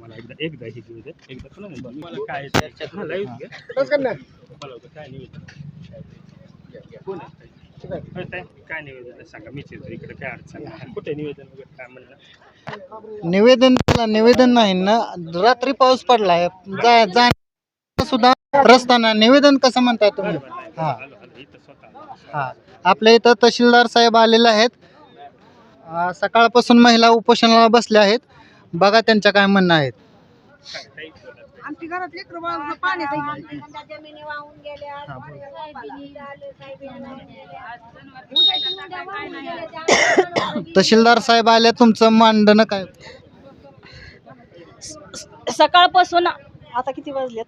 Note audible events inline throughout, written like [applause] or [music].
मला एकदा एकदा. हे घेऊ दे एकदा काय? हा, काय ताई, काय निवेदन आहे? सांगा मीच येतो. इकडे काय अडचण नाही. [laughs] कुठे निवेदन वगैरे? काय म्हणणं? निवेदन त्याला निवेदन नाही ना. रात्री पाऊस पडलाय. जा जा सुद्धा रस्ता ना निवेदन कसं म्हणताय तुम्ही? हा. आलो आलो इथं स्वतः आलो. हा. आपल्या इथं तहसीलदार साहेब आलेले आहेत. अं, सकाळपासून महिला उपोषणाला बसल्या आहेत. बघा त्यांच्या काय म्हणणं आहेत. काय बोला. आमची घरात लेकरं जमिनी वाहून गेल्या तहसीलदार साहेब आले तुमचं मांडणं काय? सकाळपासून आता किती वाजलेत?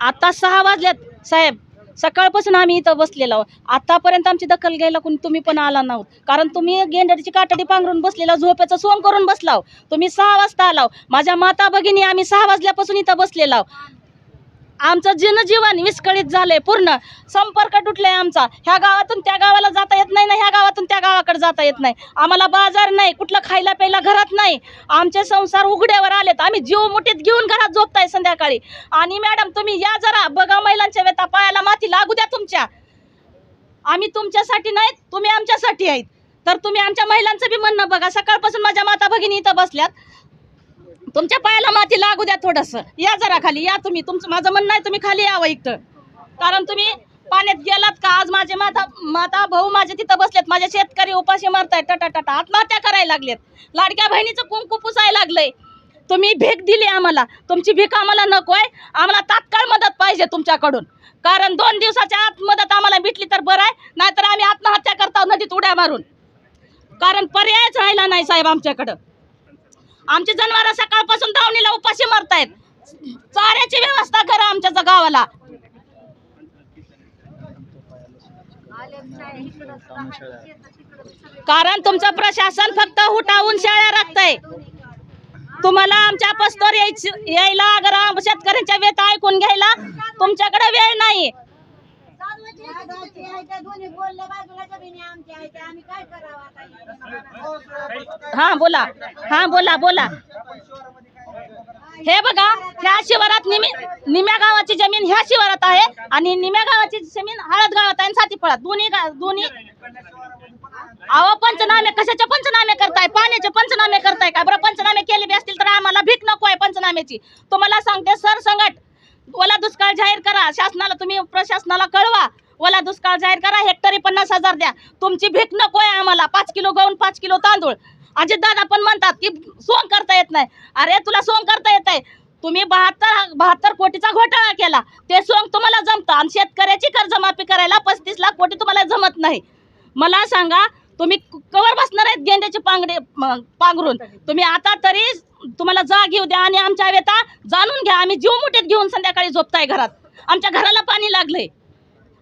आता सहा वाजलेत साहेब. सकाळपासून आम्ही इथं बसलेलो आहोत. आतापर्यंत आमची दखल घ्यायला कोणी तुम्ही पण आला नव्हत कारण तुम्ही गेंडरची काटडी पांघरून बसलेला झोपेचं सोंग करून बसलाव तुम्ही सहा वाजता आलाव माझ्या माता भगिनी आम्ही सहा वाजल्यापासून इथं बसलेला आमचं जनजीवन विस्कळीत झालंय पूर्ण. संपर्क तुटलाय आमचा. ह्या गावातून त्या गावाला जाता येत नाही ना ह्या गावातून त्या गावाकडे जाता येत नाही. आम्हाला बाजार नाही कुठलं खायला प्यायला घरात नाही. आमचे संसार उघड्यावर आलेत. आम्ही जीव मुठीत घेऊन घरात झोपताय संध्याकाळी. आणि मॅडम तुम्ही या जरा बघा महिलांच्या वेता पायाला माती लागू द्या तुमच्या. आम्ही तुमच्यासाठी नाहीत तुम्ही आमच्यासाठी आहेत. तर तुम्ही आमच्या महिलांचं बी म्हणणं बघा. सकाळपासून माझ्या माता भगिनी इथं बसल्यात. तुमच्या पायाला माती लागू द्या थोडंसं. या जरा खाली या तुम्ही. तुमचं माझं म्हणणं आहे तुम्ही खाली यावं इथं कारण तुम्ही पाण्यात गेलात का आज माझे माता माता भाऊ माझे तिथं बसलेत. माझे शेतकरी उपाशी मारतायत टटा टटा आत्महत्या करायला लागलेत. लाडक्या बहिणीचं कुंकू पुसायला लागलंय. तुम्ही भीक दिली आम्हाला. तुमची भीक आम्हाला नको आहे. आम्हाला तात्काळ मदत पाहिजे तुमच्याकडून. कारण दोन दिवसाच्या आत मदत आम्हाला भेटली तर बरं आहे. नाहीतर आम्ही आत्महत्या करतो नदीत उड्या मारून. कारण पर्यायच राहिला नाही साहेब आमच्याकडं. आमची जनावर सकाळपासून धावणीला उपाशी मरतायत. चाऱ्याची व्यवस्था करा आमच्या गावाला. कारण तुमचं प्रशासन फक्त हुटावून शाळा राखतंय. तुम्हाला आमच्या पस्तोर यायची यायला अगर शेतकऱ्यांच्या व्यथा ऐकून घ्यायला तुमच्याकडे वेळ नाही. हा बोला. हा बोला बोला. हे बघा ह्या शिवारात निमी निम्या गावाची जमीन ह्या शिवारात आहे आणि निम्या गावाची जमीन हळद गावात आहे आणि साती फळात दोन्ही गा- दोन्ही. अहो पंचनामे कशाचे पंचनामे करताय? पाण्याचे पंचनामे करताय का बरं? पंचनामे केले बी असतील तर आम्हाला भीक नको आहे पंचनाम्याची तुम्हाला सांगते सर संगट ओला दुष्काळ जाहीर करा. शासनाला तुम्ही प्रशासनाला कळवा. ओला दुष्काळ जाहीर करा हेक्टरी पन्नास हजार द्या. तुमची भीक नको आहे आम्हाला. पाच किलो गहून पाच किलो तांदूळ. अजित दादा पण म्हणतात की सोंग करता येत नाही. अरे तुला सोंग करता येत आहे. तुम्ही बहात्तर बहात्तर कोटीचा घोटाळा केला. ते सोंग तुम्हाला जमतं. आणि शेतकऱ्याची कर्जमाफी करायला पस्तीस लाख कोटी तुम्हाला जमत नाही. मला सांगा तुम्ही कवर बसणार आहेत गेंड्याचे पांगडे पांघरून? तुम्ही आता तरी तुम्हाला जाग घेऊ द्या आणि आमच्या वेता जाणून घ्या. आम्ही जीव मुठीत घेऊन संध्याकाळी झोपताय घरात. आमच्या घराला पाणी लागलंय.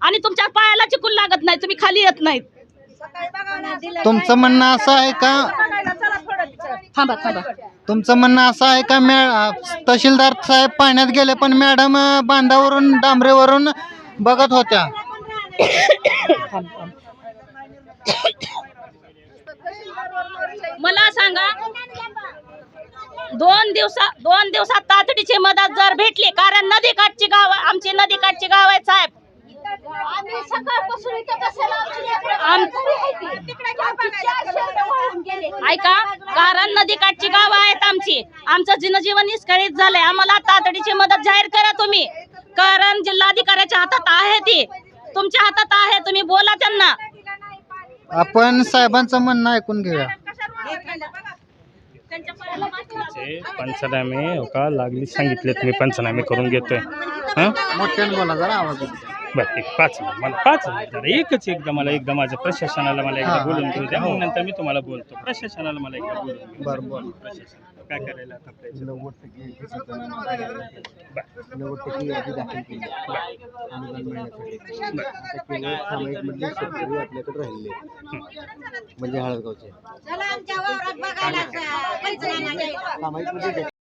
आणि तुमच्या पायाला चिकून लागत नाही तुम्ही खाली येत नाहीत. तुमचं म्हणणं असं आहे का? थांबा थांबा. तुमचं म्हणणं असं आहे का मॅ तहसीलदार साहेब पाण्यात गेले पण मॅडम अं, बांधावरून डांबरेवरून बघत होत्या? [coughs] मला सांगा दोन दिवसा दोन दिवसात तातडीची मदत जर भेटली कारण नदी काठची गाव आमची नदी काठची गाव आहे साहेब. आम- ऐका कारण नदी काठची गाव आहेत आमची. आमचं जनजीवन निष्कळीत झालंय. आम्हाला तातडीची मदत जाहीर करा तुम्ही. कारण जिल्हाधिकाऱ्याच्या हातात आहे ती. तुमच्या हातात आहे. तुम्ही बोला त्यांना. आपण साहेबांचं म्हणणं ऐकून घेऊया. ते पंचनामे हो का? लागली सांगितलेत मी पंचनामे करून घेतोय. हां? मोठ्याने बोला जरा आवाज बरं पाच मला पाच मिनिट एकच एकदा मला एकदा माझ्या प्रशासनाला मला एकदा बोलून घेऊ द्या. नंतर मी तुम्हाला बोलतो. प्रशासनाला मला एकदा बोलून बरं, प्रशासन काय करायला आता म्हणजे हळदगावचे. चला